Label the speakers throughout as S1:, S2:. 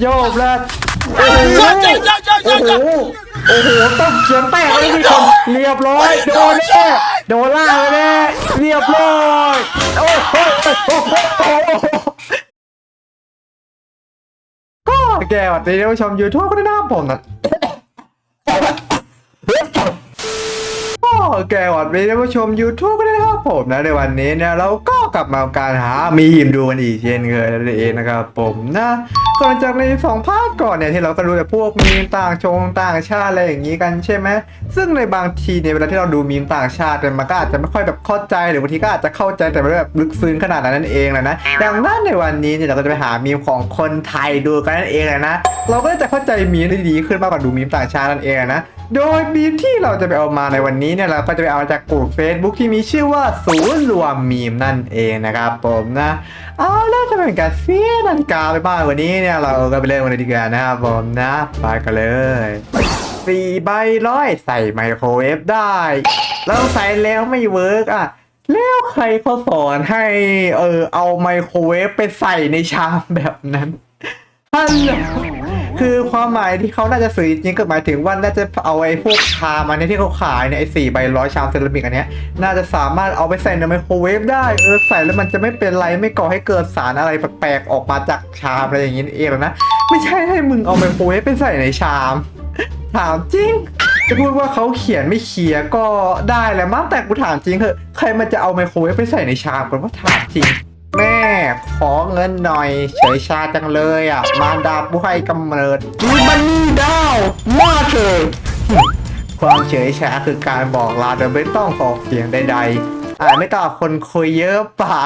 S1: โยบแล้วโอ้โหโอ้โหโอ้โหต้องเสียงแตกเลยทุกคนเรียบร้อยโดนแน่โดนล่างเลยแน่เรียบร้อยโอ้โหโอ้โหก็แกวัดีท่านผู้ชมยูทูบก็ได้นะครับผมนะ แกหวัดดีท่านผู้ชม YouTube ก็ได้นะครับผมนะในวันนี้เนี่ยเราก็กลับมาการหามีมดูกันอีกเช่นเคยนั่นเองนะครับผมนะก่อนจากในสองภาคก่อนเนี่ยที่เราก็ดูแต่พวกมีมต่างชงต่างชาติอะไรอย่างนี้กันใช่ไหมซึ่งในบางทีเนี่ยเวลาที่เราดูมีมต่างชาติเนี่ยมันก็อาจจะไม่ค่อยแบบเข้าใจหรือบางทีก็อาจจะเข้าใจแต่ไม่ได้แบบลึกซึ้งขนาดนั้นนั่นเองแหละนะดังนั้นในวันนี้เนี่ยเราก็จะไปหามีมของคนไทยดูกันนั่นเองแหละนะเราก็จะเข้าใจมีมได้ดีขึ้นมากกว่าดูมีมต่างชาตินั่นเองนะ โดยมีมที่เราจะไปเอามาในวันนี้เนี่ยเราก็จะไปเอามาจากกลุ่ม Facebook ที่มีชื่อว่าศูนย์รวมมีมนั่นเองนะครับผมนะเอาแล้วจะเป็นการเสียนาฬิกาไปบ้างวันนี้เนี่ยเราก็ไปเล่นกันเลยดีกว่านะครับผมนะไปกันเลยสี่ใบร้อยใส่ไมโครเวฟได้แล้วใส่แล้วไม่เวิร์กอะแล้วใครเขาสอนให้เออเอาไมโครเวฟไปใส่ในชามแบบนั้น ฮัลโหลคือความหมายที่เขาน่าจะสื่อจริงก็หมายถึงว่าน่าจะเอาไอ้พวกชามอันนี้ที่เขาขายเนี่ยไอ้สี่ใบร้อยชามเซรามิกอันเนี้ยน่าจะสามารถเอาไปใส่ในไมโครเวฟได้เออใส่แล้วมันจะไม่เป็นไรไม่ก่อให้เกิดสารอะไรแปลกๆออกมาจากชามอะไรอย่างนี้เองนะไม่ใช่ให้มึงเอาไมโครเวฟไปใส่ในชาม ถามจริงจะพูดว่าเขาเขียนไม่เขียก็ได้แหละมั้งแต่กูถามจริงเถอะใครมันจะเอาไมโครเวฟไปใส่ในชามกันว่าถามจริง ขอเงินหน่อย เฉยชาจังเลยอะ มารดาผู้ให้กำเนิดมีบันนี่ดาวมาเถอะความเฉยชาคือการบอกลาโดยไม่ต้องออกเสียงใดๆอ่าไม่ต้องคนคุยเยอะเปล่า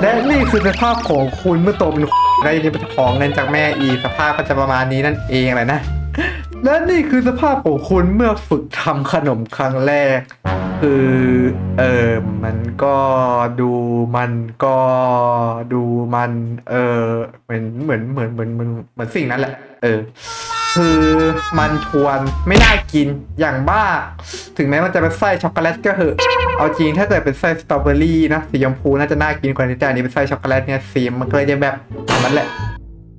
S1: และนี่คือสภาพของคุณเมื่อโตเป็นได้ที่เป็นของเงินจากแม่อีกสภาพก็จะประมาณนี้นั่นเองแหละนะ และนี่คือสภาพของคุณเมื่อฝึกทำขนมครั้งแรก คือเออมันก็ดูมันก็ดูมันเออเหมือนเหมือนเหมือนเหมือนเหมือนเหมือนสิ่งนั้นแหละ เออ คือมันทวนไม่น่ากินอย่างบ้า ถึงแม้มันจะเป็นไส้ช็อกโกแลตก็เหอะเอาจริงถ้าเกิดเป็นไส้สตรอเบอรี่นะสีชมพูน่าจะน่ากินกว่านี้แต่อันนี้เป็นไส้ช็อกโกแลตเนี่ยสีมันก็เลยจะแบบอันนั้นแหละ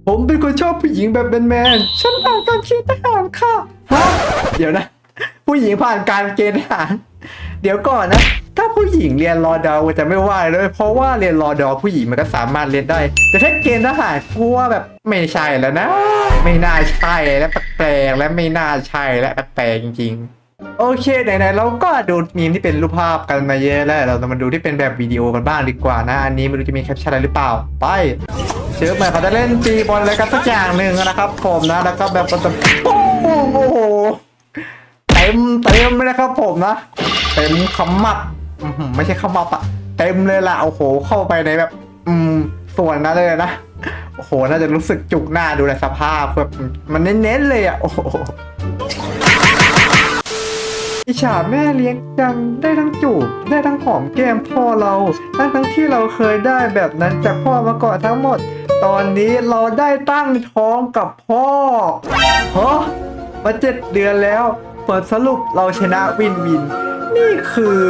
S1: ผมเป็นคนชอบผู้หญิงแบบแมนๆฉันผ่านการเกณฑ์ทหารค่ะฮะเดี๋ยวนะ ผู้หญิงผ่านการเกณฑ์ทหาร เดี๋ยวก่อนนะ ถ้าผู้หญิงเรียนรอดอจะไม่ว่าเลย เพราะว่าเรียนรอดอผู้หญิงมันก็สามารถเรียนได้ แต่ถ้าเกณฑ์ทหารกูว่าแบบไม่ใช่แล้วนะ ไม่น่าใช่และแปลกๆและไม่น่าใช่และแปลกๆจริงๆ โอเคไหนๆเราก็ดูมีมที่เป็นรูปภาพกันมาเยอะแล้วเราจะมาดูที่เป็นแบบวิดีโอกันบ้างดีกว่านะ อันนี้ไม่รู้จะมีแคปชั่นอะไรหรือเปล่า ไปเชื่อเหมือนเขาจะเล่นตีบอลอะไรกันสักอย่างหนึ่งนะครับ ผมนะแล้วก็แบบมันจะปุ้งโอ้โหเต็มเต็มเลยนะครับผมนะเต็มคำมับไม่ใช่คำมับอะเต็มเลยล่ะโอ้โห เข้าไปในแบบ อืมส่วนนั้นเลยนะโอ้โหน่าจะรู้สึกจุกหน้าดูแลสภาพแบบมันเน้นๆเลยอะโอ้โห อิจฉาแม่เลี้ยงจังได้ทั้งจูบได้ทั้งหอมแก้มพ่อเรา ทั้งทั้งที่เราเคยได้แบบนั้นจากพ่อมาก่อนทั้งหมด ตอนนี้เราได้ตั้งท้องกับพ่อฮะมาเจ็ดเดือนแล้ว เปิดสรุปเราชนะวินวิน นี่คือ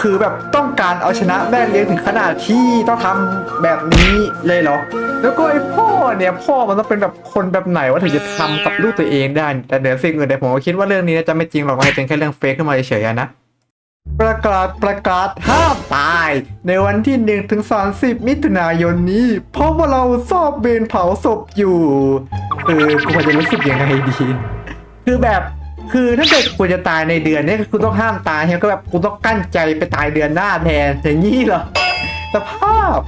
S1: คือแบบต้องการเอาชนะแม่เลี้ยงถึงขนาดที่ต้องทำแบบนี้เลยเหรอ แล้วก็ไอ้พ่อเนี่ยพ่อมันต้องเป็นแบบคนแบบไหนว่าถึงจะทำกับลูกตัวเองได้ แต่เดี๋ยวสิ่งอื่นเดี๋ยวผมก็คิดว่าเรื่องนี้นจะไม่จริงหรอกมันเป็นแค่เรื่องเฟกขึ้นมาเฉยๆนะประกาศประกาศห้ามตาย ในวันที่1ถึง30 มิถุนายนนี้ เพราะว่าเราสอบเบนเผาศพอยู่เออกูจะรู้สึกยังไงดี คือแบบ คือถ้าเกิดกูจะตายในเดือนนี้กูต้องห้ามตายใช่ไหมก็แบบกูต้องกั้นใจไปตายเดือนหน้าแทนอย่างนี้เหรอสภาพ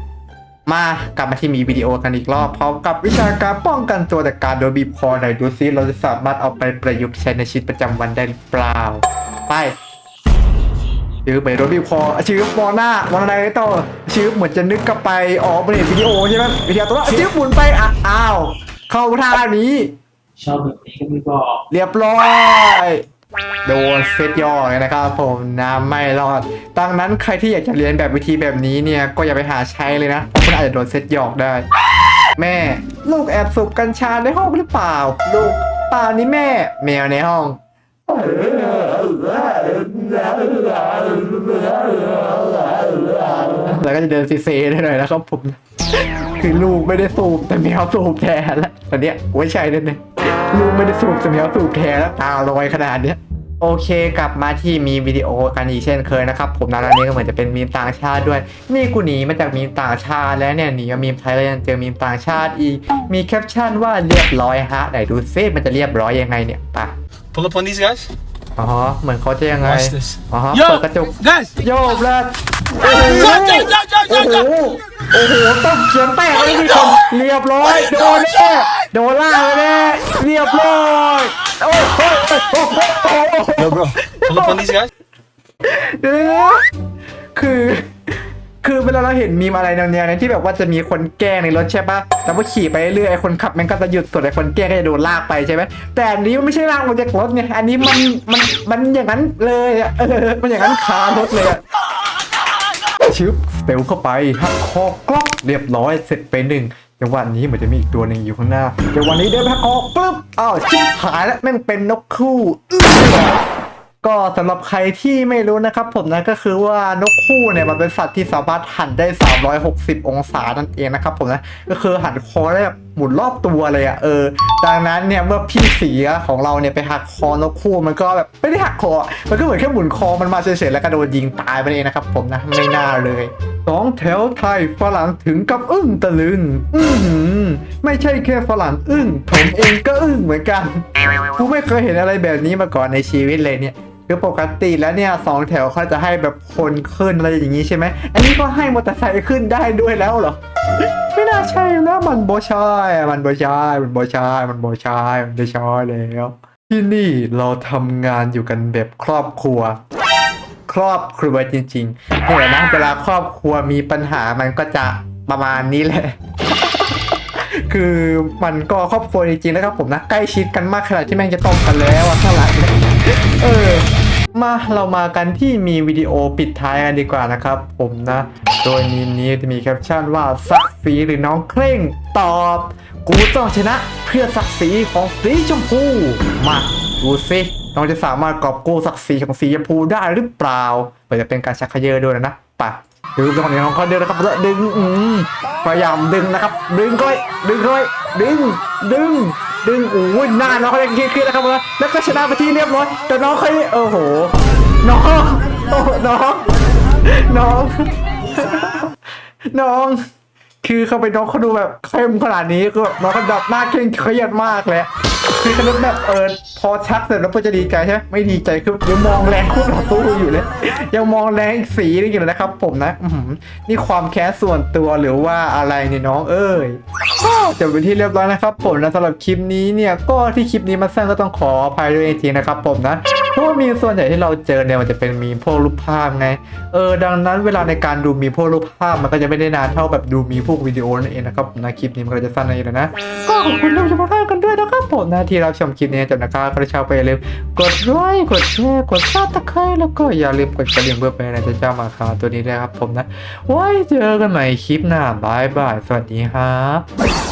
S1: มากลับมาที่มีวิดีโอกันอีกรอบพร้อมกับวิชาการป้องกันตัวจากการโดนบีบคอไหนดูซิเราจะสามารถเอาไปประยุกต์ใช้ในชีวิตประจำวันได้หรือเปล่า ไปชื่อไปโดนบีบคอชื่อมองหน้ามองอะไรต่อชื่อเหมือนจะนึกกลับไปอ๋อเป็นวิดีโอใช่ไหมวิดีโอตัวนั้นชื่อหมุนไปอ้าวเข้าท่านี้
S2: ชอบแบบนี้ก็ไม่บอก
S1: เรียบร้อย โดนเซตย่อเลยนะครับผมนะไม่รอด ดังนั้นใครที่อยากจะเรียนแบบวิธีแบบนี้เนี่ย ก็อย่าไปหาใช้เลยนะเพราะคุณอาจจะโดนเซตหยอกได้ แม่ ลูกแอบสูบกัญชาในห้องหรือเปล่า ลูกเปล่านี่แม่ แมวในห้อง แล้วก็จะเดินเซๆได้หน่อยนะครับผม คือลูกไม่ได้สูบแต่แมวสูบแทนแล้วตอนเนี้ยไม่ใช่แน่ๆ ลูกไม่ได้สูบแต่แมวสูบแทนแล้วตาลอยขนาดเนี้ยโอเคกลับมาที่มีวิดีโอกันอีกเช่นเคยนะครับ ผมนะแล้วนี้ก็เหมือนจะเป็นมีมต่างชาติด้วย นี่กูหนีมาจากมีมต่างชาติแล้วเนี่ยหนีมามีมไทยแล้วยังเจอมีมต่างชาติอีก มีแคปชั่นว่าเรียบร้อยฮะไหนดูซิมันจะเรียบร้อยยังไงเนี่ยปะ
S3: Pull up on these guys.
S1: อ๋อเหมือนเขาจะยังไง
S3: Watch this.
S1: อ๋อ
S3: Yo,
S1: เปิดกระจก
S3: guys.
S1: โยกแล้วโอ้โห
S3: Yo, yo, yo, yo,
S1: โอ้
S3: yo,
S1: โห
S3: yo.
S1: โอ้โหต้องเขียนแป้งไว้ที่คนเรียบร้อยโดนแน่โดนล่ากแน่เรียบร้อยโอ้โหโอ้โหโอ้โห
S3: Yo, bro. Pull up on these guys.
S1: เดี๋ยวคือ คือเวลาเราเห็นมีมอะไรแนวๆนี้นที่แบบว่าจะมีคนแกล้งในรถใช่ปะแต่ว่าขี่ไปเรื่อยๆไอ้คนขับมันก็จะหยุดส่วนไอ้คนแกล้งก็จะโดนลากไปใช่ไหมแต่อันนี้มันไม่ใช่ลากมาจากรถไงอันนี้มันมันมันอย่างนั้นเลยอะเออมันอย่างนั้นคารถเลยอะชึบ เตลเข้าไปหักคอกล็อกเรียบร้อยเสร็จไปหนึ่งจังหวะนี้เหมือนจะมีอีกตัวหนึ่งอยู่ข้างหน้าจังหวะนี้เดินไปหักคอกปึ๊บอ้าวชิบหายแล้วแม่งเป็นนกคู่ก็สำหรับใครที่ไม่รู้นะครับผมนะก็คือว่านกคู่เนี่ยมันเป็นสัตว์ที่สามารถหันได้ 360 องศานั่นเองนะครับผมนะก็คือหันคอได้แบบ หมุนรอบตัวเลยอะเออ ดังนั้นเนี่ยเมื่อพี่เสียของเราเนี่ยไปหักคอนกคู่มันก็แบบไม่ได้หักคอ มันก็เหมือนแค่หมุนคอมันมาเฉยๆแล้วก็โดนยิงตายไปเองนะครับผมนะไม่น่าเลยสองแถวไทยฝรั่งถึงกับอึ้งตะลึง อือหือไม่ใช่แค่ฝรั่งอึ้งผมเองก็อึ้งเหมือนกันกูไม่เคยเห็นอะไรแบบนี้มาก่อนในชีวิตเลยเนี่ย คือปกติแล้วเนี่ยสองแถวเขาจะให้แบบคนขึ้นอะไรอย่างนี้ใช่ไหม อันนี้ก็ให้มอเตอร์ไซค์ขึ้นได้ด้วยแล้วเหรอ ไม่น่าใช่นะมันโบชายมันโบชายมันโบชายมันโบชายมันโบชายแล้ว ที่นี่เราทำงานอยู่กันแบบครอบครัว ครอบครัวจริงๆเนี่ยนะเวลาครอบครัวมีปัญหามันก็จะประมาณนี้แหละคือมันก็ครอบครัวจริงๆนะครับผมนะใกล้ชิดกันมากขนาดที่แม่งจะต้องกันแล้วอะข้างหลังเนี่ยเออ มาเรามากันที่มีวิดีโอปิดท้ายกันดีกว่านะครับ ผมนะ โดยมีนี้จะมีแคปชั่นว่าสักสีหรือน้องเคร่งตอบ กูต้องชนะเพื่อศักดิ์ศรีของสีชมพูมาดูสิน้องจะสามารถกอบกู้ศักดิ์ศรีของสีชมพูได้หรือเปล่าเปิดจะเป็นการชักเขยอด้วยนะไปะ ดึงตรงนี้น้องเขาเดินนะครับแล้วดึงอืมพยายามดึงนะครับ ดึงก้อยดึงก้อยดึง ดึง ดึงโอ้ยหน้าน้องเขาจะเครียดๆนะครับแล้วแล้วก็ชนะไปที่เรียบร้อยแต่น้องเขาโอ้โหน้องโอ้น้องน้อง น้อง คือเขาเป็นน้องเขาดูแบบเข้มขนาดนี้คือแบบน้องเขาแบบหน้าเคร่งเครียดมากเลย คือเขาแบบเออพอชักเสร็จแล้วก็จะดีใจใช่ไหมไม่ดีใจคือยังมองแรงคู่ต่อสู้อยู่เลยยังมองแรงอีกสีนึงอยู่เลยนะครับ ผมนะอือหือนี่ความแค้นส่วนตัวหรือว่าอะไรเนี่ยน้องเอ้ยก็จบเป็นที่เรียบร้อยนะครับ ผมและสำหรับคลิปนี้เนี่ยก็ที่คลิปนี้มาสั้นก็ต้องขออภัยด้วยจริงๆนะครับ ผมนะเพราะว่ามีส่วนใหญ่ที่เราเจอเนี่ยมันจะเป็นมีพวกรูปภาพไงเออดังนั้นเวลาในการดูมีพวกรูปภาพมันก็จะไม่ได้นานเท่าแบบดูมีพวกวิดีโอนั่นเองนะครับนะคลิปนี้มันก็จะสั้นในเลยนะก็ขอบคุณท่านผู้ชมทุกท่านกันด้วยนะครับผมนะที่รับชมคลิปนี้จนนะครับก็ชอบไปอย่าลืมกดไลค์กดแชร์กดซับสไครต์แล้วก็อย่าลืมกดกระดิ่งเพื่อเป็นกำลังใจเจ้ามาคาตัวนี้ด้วยครับผมนะไว้เจอกันใหม่คลิปหน้าบายบายสวัสดีครับ